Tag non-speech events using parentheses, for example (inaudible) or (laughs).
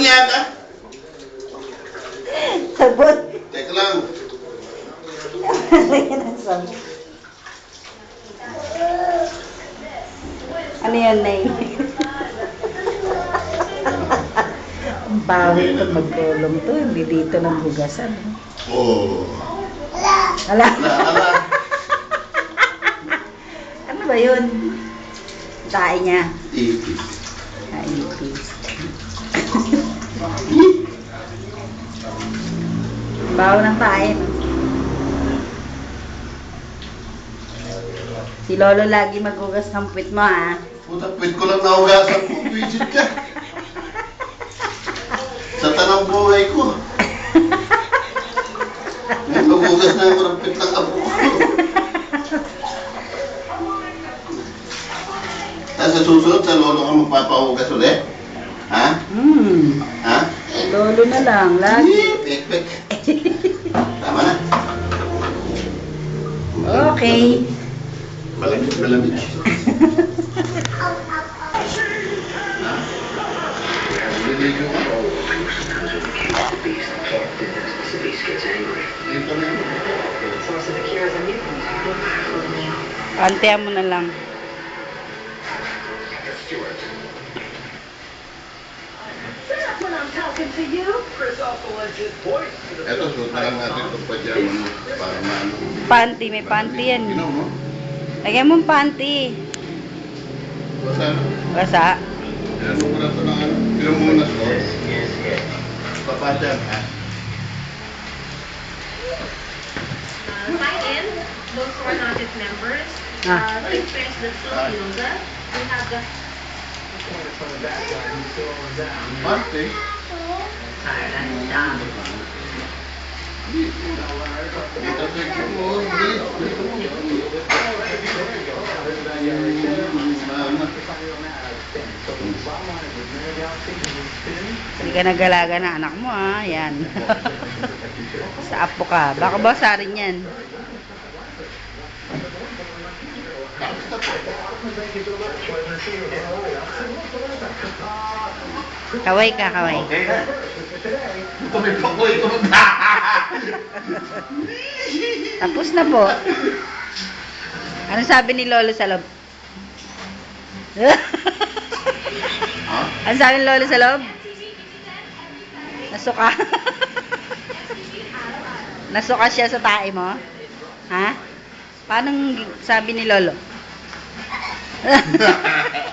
yan, ha? Sabot. Teka lang. Ano yan, Nay? Ang bawi ko magtulong to. Hindi dito ng bugasan. Oh. Ala. Ala, ala. ano ba yun? Tae niya. Ipis. Naipis. Bawo ng no? Si Lolo lagi magugas ng puwit mo, ha? Puta, pwede ko lang nahugasan ko. Pidget ka. Sa tanang buhay ko. Nagugas na ako ng pit ng apo ko. Tapos sa susunod, sa lolo ka magpapahugas ulit? Ha? Hmm. Ha? Lolo na lang, lagi. Pek, pek. Tama na. Okay. Malamig, malamig. ha? Naliligo ka? Antean mo na lang. Eto, suot na lang natin itong pajama mo para maano. Panty, may panty yan. Ginaw mo? Lagyan mo panty. Basta ano? Basa. Yan mo na ito ng ano. Ginaw mo na suot. Papadyan, ha? Uh, sign in, those who are not yet members. Ah. Uh, please press the silk yoga. We have the Marte. Hindi ka nagalaga na anak mo, ha? Yan. (laughs) Sa apo ka. Baka basarin yan. Kaway ka, kaway. Okay na. Tumipok ko ito. Tapos na po. Ano sabi ni Lolo sa loob? Ano sabi ni Lolo sa loob? Nasuka. (laughs) Nasuka siya sa tae mo? Ha? Paano sabi ni Lolo? (laughs)